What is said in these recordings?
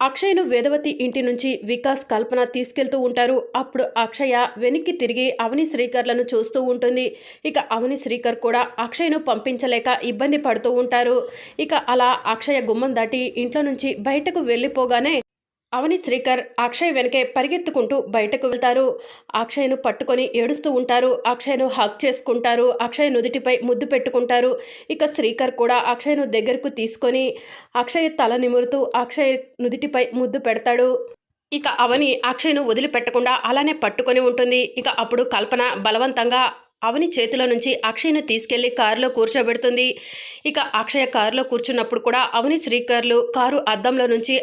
అక్షయ్ను వేదవతి ఇంటి నుంచి వికాస్ కల్పన తీసుకెళ్తూ ఉంటారు. అప్పుడు అక్షయ వెనక్కి తిరిగి అవని శ్రీకర్లను చూస్తూ ఉంటుంది. ఇక అవని శ్రీకర్ కూడా అక్షయ్ను పంపించలేక ఇబ్బంది పడుతూ ఉంటారు. ఇక అలా అక్షయ గుమ్మం దాటి ఇంట్లో నుంచి బయటకు వెళ్ళిపోగానే అవని శ్రీకర్ అక్షయ్ వెనకే పరిగెత్తుకుంటూ బయటకు వెళ్తారు. అక్షయ్ను పట్టుకొని ఏడుస్తూ ఉంటారు. అక్షయ్ను హక్ చేసుకుంటారు. అక్షయ్ నుదిటిపై ముద్దు పెట్టుకుంటారు. ఇక శ్రీకర్ కూడా అక్షయ్ను దగ్గరకు తీసుకొని అక్షయ్ తల నిమురుతూ అక్షయ్ నుదుటిపై ముద్దు పెడతాడు. ఇక అవని అక్షయ్ను వదిలిపెట్టకుండా అలానే పట్టుకొని ఉంటుంది. ఇక అప్పుడు కల్పన బలవంతంగా అవని చేతిలో నుంచి అక్షయ్ను తీసుకెళ్ళి కారులో కూర్చోబెడుతుంది. ఇక అక్షయ కారులో కూర్చున్నప్పుడు కూడా అవని శ్రీకర్లు కారు అద్దంలో నుంచి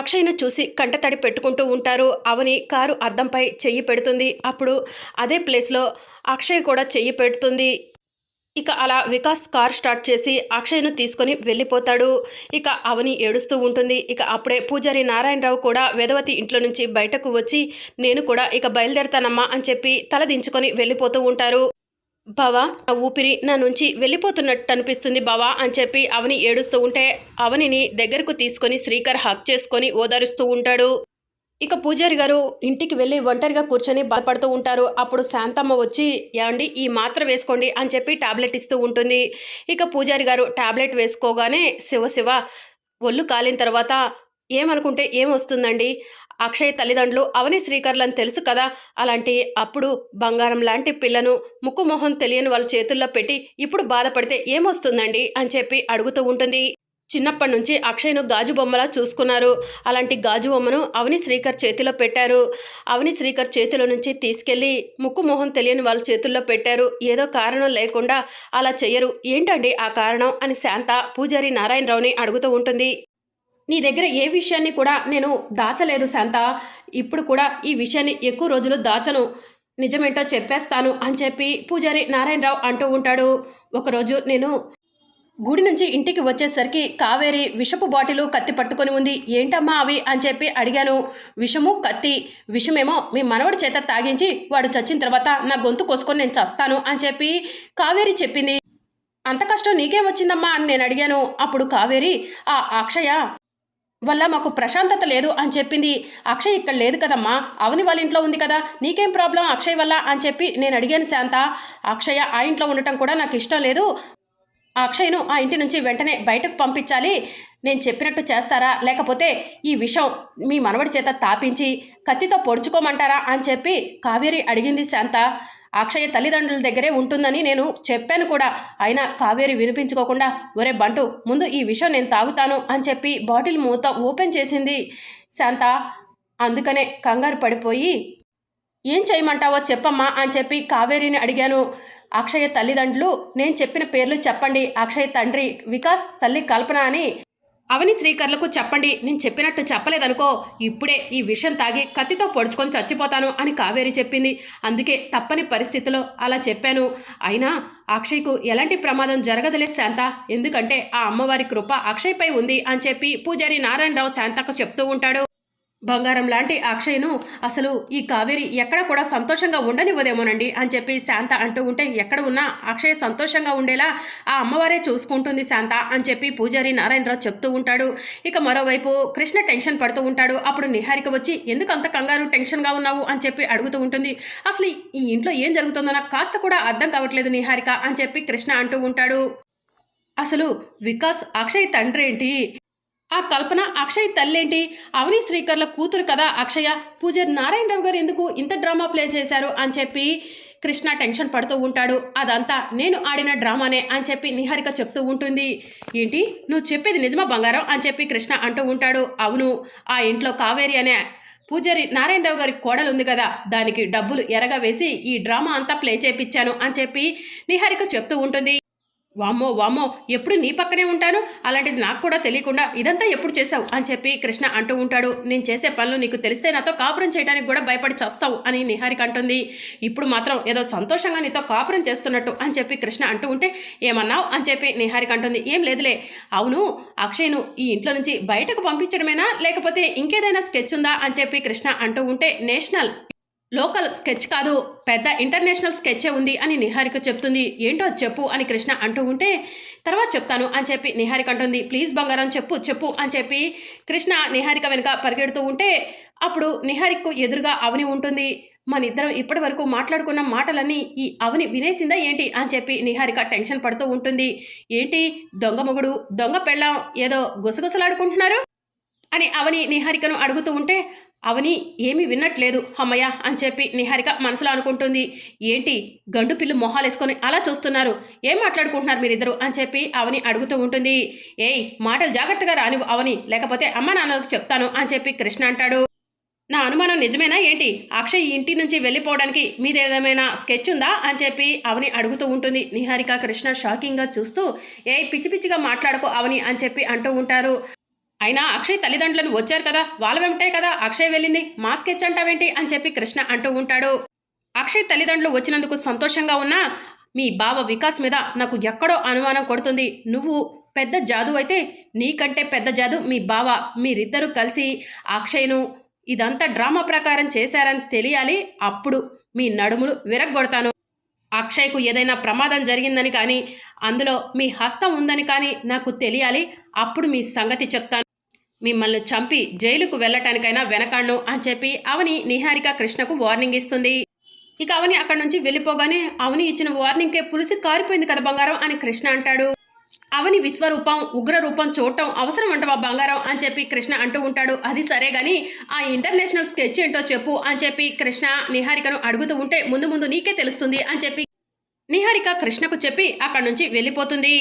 అక్షయ్ను చూసి కంటతడి పెట్టుకుంటూ ఉంటారు. అవని కారు అద్దంపై చెయ్యి పెడుతుంది. అప్పుడు అదే ప్లేస్లో అక్షయ్ కూడా చెయ్యి పెడుతుంది. ఇక అలా వికాస్ కార్ స్టార్ట్ చేసి అక్షయ్ను తీసుకొని వెళ్ళిపోతాడు. ఇక అవని ఏడుస్తూ ఉంటుంది. ఇక అప్పుడే పూజారి నారాయణరావు కూడా వేదవతి ఇంట్లో నుంచి బయటకు వచ్చి నేను కూడా ఇక బయలుదేరతానమ్మా అని చెప్పి తల దించుకొని వెళ్ళిపోతూ ఉంటారు. బావా నా ఊపిరి నా నుంచి వెళ్ళిపోతున్నట్టు అనిపిస్తుంది బావా అని చెప్పి అవని ఏడుస్తూ ఉంటే అవనిని దగ్గరకు తీసుకొని శ్రీకర్ హక్ చేసుకొని ఓదారుస్తూ ఉంటాడు. ఇక పూజారి గారు ఇంటికి వెళ్ళి ఒంటరిగా కూర్చొని బాధపడుతూ ఉంటారు. అప్పుడు శాంతమ్మ వచ్చి ఏమండి ఈ మాత్ర వేసుకోండి అని చెప్పి టాబ్లెట్ ఇస్తూ ఉంటుంది. ఇక పూజారి గారు టాబ్లెట్ వేసుకోగానే శివ శివ ఒళ్ళు కాలిన తర్వాత ఏమనుకుంటే ఏమొస్తుందండి అక్షయ్ తల్లిదండ్రులు అవని శ్రీకర్లని తెలుసు కదా? అలాంటి అప్పుడు బంగారం లాంటి పిల్లను ముక్కు మొహం తెలియని వాళ్ళ చేతుల్లో పెట్టి ఇప్పుడు బాధపడితే ఏమొస్తుందండి? అని చెప్పి అడుగుతూ ఉంటుంది. చిన్నప్పటి నుంచి అక్షయ్ను గాజు బొమ్మలా చూసుకున్నారు. అలాంటి గాజు బొమ్మను అవని శ్రీకర్ చేతిలో పెట్టారు. అవని శ్రీకర్ చేతిలో నుంచి తీసుకెళ్ళి ముక్కు మొహం తెలియని వాళ్ళ చేతుల్లో పెట్టారు. ఏదో కారణం లేకుండా అలా చెయ్యరు. ఏంటండి ఆ కారణం? అని శాంత పూజారి నారాయణరావుని అడుగుతూ ఉంటుంది. నీ దగ్గర ఏ విషయాన్ని కూడా నేను దాచలేదు శాంత. ఇప్పుడు కూడా ఈ విషయాన్ని ఎక్కువ రోజులు దాచను. నిజమేంటో చెప్పేస్తాను అని చెప్పి పూజారి నారాయణరావు అంటూ ఉంటాడు. ఒకరోజు నేను గుడి నుంచి ఇంటికి వచ్చేసరికి కావేరి విషపు బాటిలు కత్తి పట్టుకొని ఉంది. ఏంటమ్మా అవి అని చెప్పి అడిగాను. విషము కత్తి విషమేమో మీ మనవడి చేత తాగించి వాడు చచ్చిన తర్వాత నా గొంతు కోసుకొని నేను చస్తాను అని చెప్పి కావేరి చెప్పింది. అంత కష్టం నీకేం వచ్చిందమ్మా అని నేను అడిగాను. అప్పుడు కావేరి ఆ అక్షయ వల్ల మాకు ప్రశాంతత లేదు అని చెప్పింది అక్షయ్ ఇక్కడ లేదు కదమ్మా. అవని వాళ్ళ ఇంట్లో ఉంది కదా. నీకేం ప్రాబ్లం అక్షయ్ వల్ల అని చెప్పి నేను అడిగాను శాంత. అక్షయ ఆ ఇంట్లో ఉండటం కూడా నాకు ఇష్టం లేదు. అక్షయ్ను ఆ ఇంటి నుంచి వెంటనే బయటకు పంపించాలి. నేను చెప్పినట్టు చేస్తారా? లేకపోతే ఈ విషయం మీ మనవడి చేత తాపించి కత్తితో పొడుచుకోమంటారా అని చెప్పి కావేరి అడిగింది శాంత. అక్షయ తల్లిదండ్రుల దగ్గరే ఉంటుందని నేను చెప్పాను కూడా. అయినా కావేరి వినిపించుకోకుండా ఒరే బంటు ముందు ఈ విషయం నేను తాగుతాను అని చెప్పి బాటిల్ మూత ఓపెన్ చేసింది శాంత. అందుకనే కంగారు పడిపోయి ఏం చేయమంటావో చెప్పమ్మా అని చెప్పి కావేరిని అడిగాను. అక్షయ తల్లిదండ్రులు నేను చెప్పిన పేర్లు చెప్పండి. అక్షయ్ తండ్రి వికాస్ తల్లి కల్పన అని అవని శ్రీకర్లకు చెప్పండి నేను చెప్పినట్టు చెప్పలేదనుకో ఇప్పుడే ఈ విషయం తాగి కత్తితో పొడుచుకొని చచ్చిపోతాను అని కావేరి చెప్పింది. అందుకే తప్పని పరిస్థితిలో అలా చెప్పాను. అయినా అక్షయ్కు ఎలాంటి ప్రమాదం జరగదులే శాంత. ఎందుకంటే ఆ అమ్మవారి కృప అక్షయ్పై ఉంది అని చెప్పి పూజారి నారాయణరావు శాంతకు చెప్తూ ఉంటాడు. బంగారం లాంటి అక్షయ్ను అసలు ఈ కావేరి ఎక్కడ కూడా సంతోషంగా ఉండనివ్వదేమోనండి అని చెప్పి శాంత అంటూ ఉంటే ఎక్కడ ఉన్నా అక్షయ్ సంతోషంగా ఉండేలా ఆ అమ్మవారే చూసుకుంటుంది శాంత అని చెప్పి పూజారి నారాయణరావు చెప్తూ ఉంటాడు. ఇక మరోవైపు కృష్ణ టెన్షన్ పడుతూ ఉంటాడు. అప్పుడు నిహారిక వచ్చి ఎందుకు అంత కంగారు టెన్షన్గా ఉన్నావు? అని చెప్పి అడుగుతూ ఉంటుంది. అసలు ఈ ఇంట్లో ఏం జరుగుతుందో నాకు కాస్త కూడా అర్థం కావట్లేదు నిహారిక అని చెప్పి కృష్ణ అంటూ ఉంటాడు. అసలు వికాస్ అక్షయ్ తండ్రి ఏంటి? ఆ కల్పన అక్షయ్ తల్లేంటి? అవని శ్రీకర్ల కూతురు కదా అక్షయ? పూజారి నారాయణరావు గారు ఎందుకు ఇంత డ్రామా ప్లే చేశారు అని చెప్పి కృష్ణ టెన్షన్ పడుతూ ఉంటాడు. అదంతా నేను ఆడిన డ్రామానే అని చెప్పి నిహారిక చెప్తూ ఉంటుంది. ఏంటి? నువ్వు చెప్పేది నిజమా బంగారం అని చెప్పి కృష్ణ అంటూ ఉంటాడు. అవును ఆ ఇంట్లో కావేరి అనే పూజారి నారాయణరావు గారి కోడలు ఉంది కదా. దానికి డబ్బులు ఎరగ వేసి ఈ డ్రామా అంతా ప్లే చేపించాను అని చెప్పి నిహారిక చెప్తూ ఉంటుంది. వామ్మో వామ్మో ఎప్పుడు నీ పక్కనే ఉంటాను? అలాంటిది నాకు కూడా తెలియకుండా ఇదంతా ఎప్పుడు చేశావు? అని చెప్పి కృష్ణ అంటూ ఉంటాడు. నేను చేసే పనులు నీకు తెలిస్తే నాతో కాపురం చేయడానికి కూడా భయపడి చేస్తావు అని నిహారిక అంటుంది. ఇప్పుడు మాత్రం ఏదో సంతోషంగా నీతో కాపురం చేస్తున్నట్టు అని చెప్పి కృష్ణ అంటూ ఉంటే ఏమన్నావు? అని చెప్పి నిహారిక అంటుంది. ఏం లేదులే. అవును అక్షయ్ను ఈ ఇంట్లో నుంచి బయటకు పంపించడమేనా? లేకపోతే ఇంకేదైనా స్కెచ్ ఉందా? అని చెప్పి కృష్ణ అంటూ ఉంటే నేషనల్ లోకల్ స్కెచ్ కాదు పెద్ద ఇంటర్నేషనల్ స్కెచ్చే ఉంది అని నిహారిక చెప్తుంది. ఏంటో చెప్పు అని కృష్ణ అంటూ ఉంటే తర్వాత చెప్తాను అని చెప్పి నిహారిక అంటుంది. ప్లీజ్ బంగారం చెప్పు చెప్పు అని చెప్పి కృష్ణ నిహారిక వెనుక పరిగెడుతూ ఉంటే అప్పుడు నిహారికకు ఎదురుగా అవని ఉంటుంది. మన ఇద్దరం ఇప్పటి వరకు మాట్లాడుకున్న మాటలన్నీ ఈ అవని వినేసిందా ఏంటి? అని చెప్పి నిహారిక టెన్షన్ పడుతూ ఉంటుంది. ఏంటి? దొంగ మొగుడు దొంగ పెళ్ళాం ఏదో గుసగుసలాడుకుంటున్నారు? అని అవని నిహారికను అడుగుతూ ఉంటే అవని ఏమీ విన్నట్లేదు అమ్మయ్య అని చెప్పి నిహారిక మనసులో అనుకుంటుంది. ఏంటి? గండు పిల్లు మొహాలేసుకొని అలా చూస్తున్నారు? ఏం మాట్లాడుకుంటున్నారు మీరిద్దరు? అని చెప్పి అవని అడుగుతూ ఉంటుంది. ఏయ్ మాటలు జాగ్రత్తగా రానివ్వు అవని లేకపోతే అమ్మ నాన్నలకు చెప్తాను అని చెప్పి కృష్ణ అంటాడు. నా అనుమానం నిజమేనా ఏంటి? అక్షయ్ ఇంటి నుంచి వెళ్ళిపోవడానికి మీదేమైనా స్కెచ్ ఉందా? అని చెప్పి అవని అడుగుతూ ఉంటుంది. నిహారిక కృష్ణ షాకింగ్గా చూస్తూ ఏ పిచ్చి పిచ్చిగా మాట్లాడుకో అవని అని చెప్పి అంటూ ఉంటారు. అయినా అక్షయ్ తల్లిదండ్రులను వచ్చారు కదా వాళ్ళ వెంటే కదా అక్షయ్ వెళ్ళింది మాస్క్ ఇచ్చంటావేంటి అని చెప్పి కృష్ణ అంటూ ఉంటాడు. అక్షయ్ తల్లిదండ్రులు వచ్చినందుకు సంతోషంగా ఉన్నా మీ బావ వికాస్ మీద నాకు ఎక్కడో అనుమానం కొడుతుంది. నువ్వు పెద్ద జాదు అయితే నీకంటే పెద్ద జాదు మీ బావ మీరిద్దరూ కలిసి అక్షయ్ను ఇదంతా డ్రామా ప్రకారం చేశారని తెలియాలి అప్పుడు మీ నడుములు విరగ్గొడతాను. అక్షయ్కు ఏదైనా ప్రమాదం జరిగిందని కానీ అందులో మీ హస్తం ఉందని కానీ నాకు తెలియాలి అప్పుడు మీ సంగతి చెప్తాను. మిమ్మల్ని చంపి జైలుకు వెళ్ళటానికైనా వెనకాడను అని చెప్పి అవని నిహారిక కృష్ణకు వార్నింగ్ ఇస్తుంది. ఇక అవని అక్కడి నుంచి వెళ్ళిపోగానే అవని ఇచ్చిన వార్నింగ్కే పులిసి కారిపోయింది కదా బంగారం అని కృష్ణ అంటాడు. అవని విశ్వరూపం ఉగ్ర రూపం చూడటం అవసరం అంటవా బంగారం అని చెప్పి కృష్ణ అంటూ ఉంటాడు. అది సరే గాని ఆ ఇంటర్నేషనల్ స్కెచ్ ఏంటో చెప్పు అని చెప్పి కృష్ణ నిహారికను అడుగుతూ ఉంటే ముందు ముందు నీకే తెలుస్తుంది అని చెప్పి నిహారిక కృష్ణకు చెప్పి అక్కడి నుంచి వెళ్ళిపోతుంది.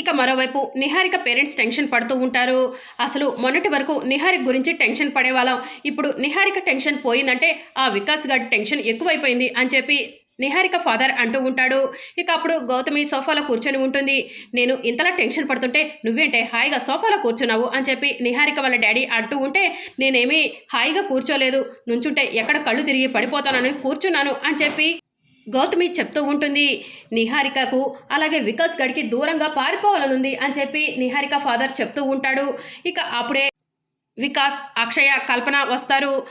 ఇక మరోవైపు నిహారిక పేరెంట్స్ టెన్షన్ పడుతూ ఉంటారు. అసలు మొన్నటి వరకు నిహారిక గురించి టెన్షన్ పడేవాళ్ళం. ఇప్పుడు నిహారిక టెన్షన్ పోయిందంటే ఆ వికాస్ గారి టెన్షన్ ఎక్కువైపోయింది అని చెప్పి నిహారిక ఫాదర్ అంటూ ఉంటాడు. ఇక అప్పుడు గౌతమి సోఫాలో కూర్చొని ఉంటుంది. నేను ఇంతలా టెన్షన్ పడుతుంటే నువ్వేంటే హాయిగా సోఫాలో కూర్చున్నావు అని చెప్పి నిహారిక వాళ్ళ డాడీ అంటూ ఉంటే నేనేమీ హాయిగా కూర్చోలేదు. నుంచుంటే ఎక్కడ కళ్ళు తిరిగి పడిపోతానని కూర్చున్నాను అని చెప్పి గౌతమి చెప్తూ ఉంటుంది నిహారికకు అలాగే వికాస్ గడికి దూరంగా పారిపోవాలనుంది అని చెప్పి నిహారిక ఫాదర్ చెప్తూ ఉంటాడు. ఇక అప్పుడే వికాస్ అక్షయ కల్పన వస్తారు.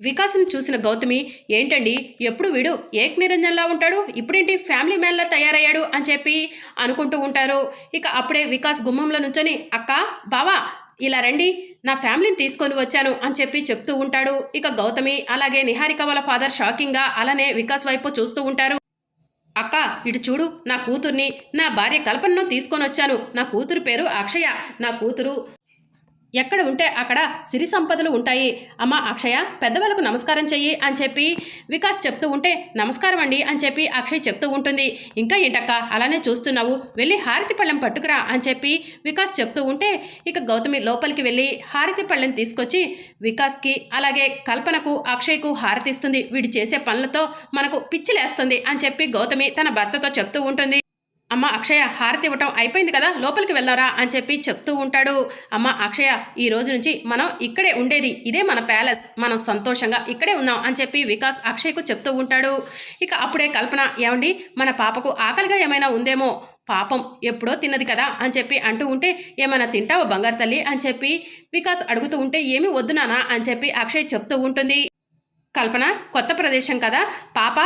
వికాస్ని చూసిన గౌతమి ఏంటండి ఎప్పుడు వీడు ఏక్ నిరంజన్లా ఉంటాడు? ఇప్పుడేంటి ఫ్యామిలీ మ్యాన్లా తయారయ్యాడు? అని చెప్పి అనుకుంటూ ఉంటారు. ఇక అప్పుడే వికాస్ గుమ్మంలో నుంచొని అక్క బావా ఇలా రండి. నా ఫ్యామిలీని తీసుకొని వచ్చాను అని చెప్పి చెప్తూ ఉంటాడు. ఇక గౌతమి అలాగే నిహారిక వాళ్ళ ఫాదర్ షాకింగ్గా అలానే వికాస్ వైపు చూస్తూ ఉంటారు. అక్క ఇటు చూడు నా కూతుర్ని నా భార్య కల్పనను తీసుకొని వచ్చాను. నా కూతురు పేరు అక్షయ నా కూతురు ఎక్కడ ఉంటే అక్కడ సిరి సంపదలు ఉంటాయి. అమ్మ అక్షయ పెద్దవాళ్ళకు నమస్కారం చెయ్యి అని చెప్పి వికాస్ చెప్తూ ఉంటే నమస్కారం అండి అని చెప్పి అక్షయ్ చెప్తూ ఉంటుంది. ఇంకా ఏంటక్క అలానే చూస్తున్నావు. వెళ్ళి హారతి పళ్ళెం పట్టుకురా అని చెప్పి వికాస్ చెప్తూ ఉంటే ఇక గౌతమి లోపలికి వెళ్ళి హారతి పళ్ళెం తీసుకొచ్చి వికాస్కి అలాగే కల్పనకు అక్షయ్కు హారతిస్తుంది. వీడు చేసే పనులతో మనకు పిచ్చిలేస్తుంది అని చెప్పి గౌతమి తన భర్తతో చెప్తూ ఉంటుంది. అమ్మ అక్షయ హారతి ఇవ్వటం అయిపోయింది కదా లోపలికి వెళ్దారా అని చెప్పి చెప్తూ ఉంటాడు. అమ్మ అక్షయ ఈ రోజు నుంచి మనం ఇక్కడే ఉండేది ఇదే మన ప్యాలెస్ మనం సంతోషంగా ఇక్కడే ఉన్నాం అని చెప్పి వికాస్ అక్షయ్కు చెప్తూ ఉంటాడు. ఇక అప్పుడే కల్పన ఏమండి మన పాపకు ఆకలిగా ఏమైనా ఉందేమో? పాపం ఎప్పుడో తిన్నది కదా అని చెప్పి అంటూ ఉంటే ఏమైనా తింటావా బంగారు తల్లి అని చెప్పి వికాస్ అడుగుతూ ఉంటే ఏమి వద్దు నానా అని చెప్పి అక్షయ్ చెప్తూ ఉంటుంది. కల్పన కొత్త ప్రదేశం కదా పాప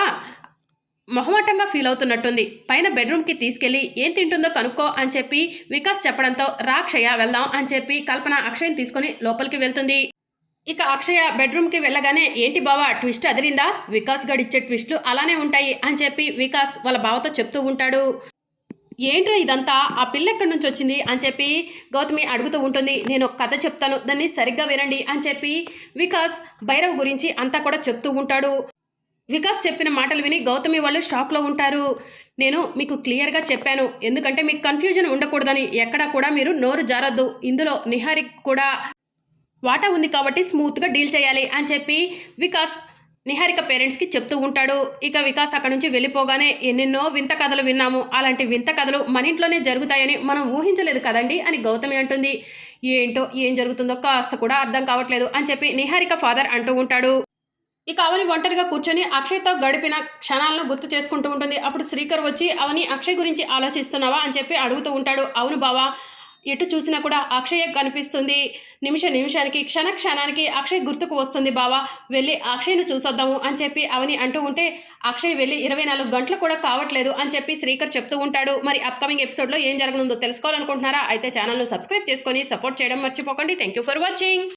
మొహమాటంగా ఫీల్ అవుతున్నట్టుంది. పైన బెడ్రూమ్కి తీసుకెళ్ళి ఏం తింటుందో కనుక్కో అని చెప్పి వికాస్ చెప్పడంతో రాక్షయ్య వెళ్దాం అని చెప్పి కల్పన అక్షయ్ని తీసుకొని లోపలికి వెళ్తుంది. ఇక అక్షయ బెడ్రూమ్కి వెళ్ళగానే ఏంటి బావా ట్విస్ట్ అదిరిందా? వికాస్ గడిచ్చే ట్విస్ట్లు అలానే ఉంటాయి అని చెప్పి వికాస్ వాళ్ళ బావతో చెప్తూ ఉంటాడు. ఏంట్రా ఇదంతా? ఆ పిల్ల ఎక్కడి నుంచి వచ్చింది? అని చెప్పి గౌతమి అడుగుతూ ఉంటుంది. నేను ఒక కథ చెప్తాను. దాన్ని సరిగ్గా వినండి అని చెప్పి వికాస్ భైరవ్ గురించి అంతా కూడా చెప్తూ ఉంటాడు. వికాస్ చెప్పిన మాటలు విని గౌతమి వాళ్ళు షాక్లో ఉంటారు. నేను మీకు క్లియర్గా చెప్పాను. ఎందుకంటే మీకు కన్ఫ్యూజన్ ఉండకూడదని ఎక్కడా కూడా మీరు నోరు జారొద్దు. ఇందులో నిహారిక్ కూడా వాటా ఉంది కాబట్టి స్మూత్గా డీల్ చేయాలి అని చెప్పి వికాస్ నిహారిక పేరెంట్స్కి చెప్తూ ఉంటాడు. ఇక వికాస్ అక్కడ నుంచి వెళ్ళిపోగానే ఎన్నెన్నో వింత కథలు విన్నాము. అలాంటి వింత కథలు మన ఇంట్లోనే జరుగుతాయని మనం ఊహించలేదు కదండి అని గౌతమి అంటుంది. ఏంటో ఏం జరుగుతుందో కాస్త కూడా అర్థం కావట్లేదు అని చెప్పి నిహారిక ఫాదర్ అంటూ ఉంటాడు. ఇక అవని ఒంటరిగా కూర్చొని అక్షయ్తో గడిపిన క్షణాలను గుర్తు చేసుకుంటూ ఉంటుంది. అప్పుడు శ్రీకర్ వచ్చి అవని అక్షయ్ గురించి ఆలోచిస్తున్నావా? అని చెప్పి అడుగుతూ ఉంటాడు. అవును బావా ఎటు చూసినా కూడా అక్షయ్ కనిపిస్తుంది. నిమిష నిమిషానికి క్షణ క్షణానికి అక్షయ్ గుర్తుకు వస్తుంది బావా. వెళ్ళి అక్షయ్ను చూసొద్దాము అని చెప్పి అవని అంటూ ఉంటే అక్షయ్ వెళ్ళి ఇరవై నాలుగు గంటలు కూడా కావట్లేదు అని చెప్పి శ్రీకర్ చెప్తూ ఉంటాడు. మరి అప్కమింగ్ ఎపిసోడ్లో ఏం జరగనుందో తెలుసుకోవాలనుకుంటున్నారా? అయితే ఛానల్ను సబ్స్క్రైబ్ చేసుకొని సపోర్ట్ చేయడం మర్చిపోకండి. Thank you for watching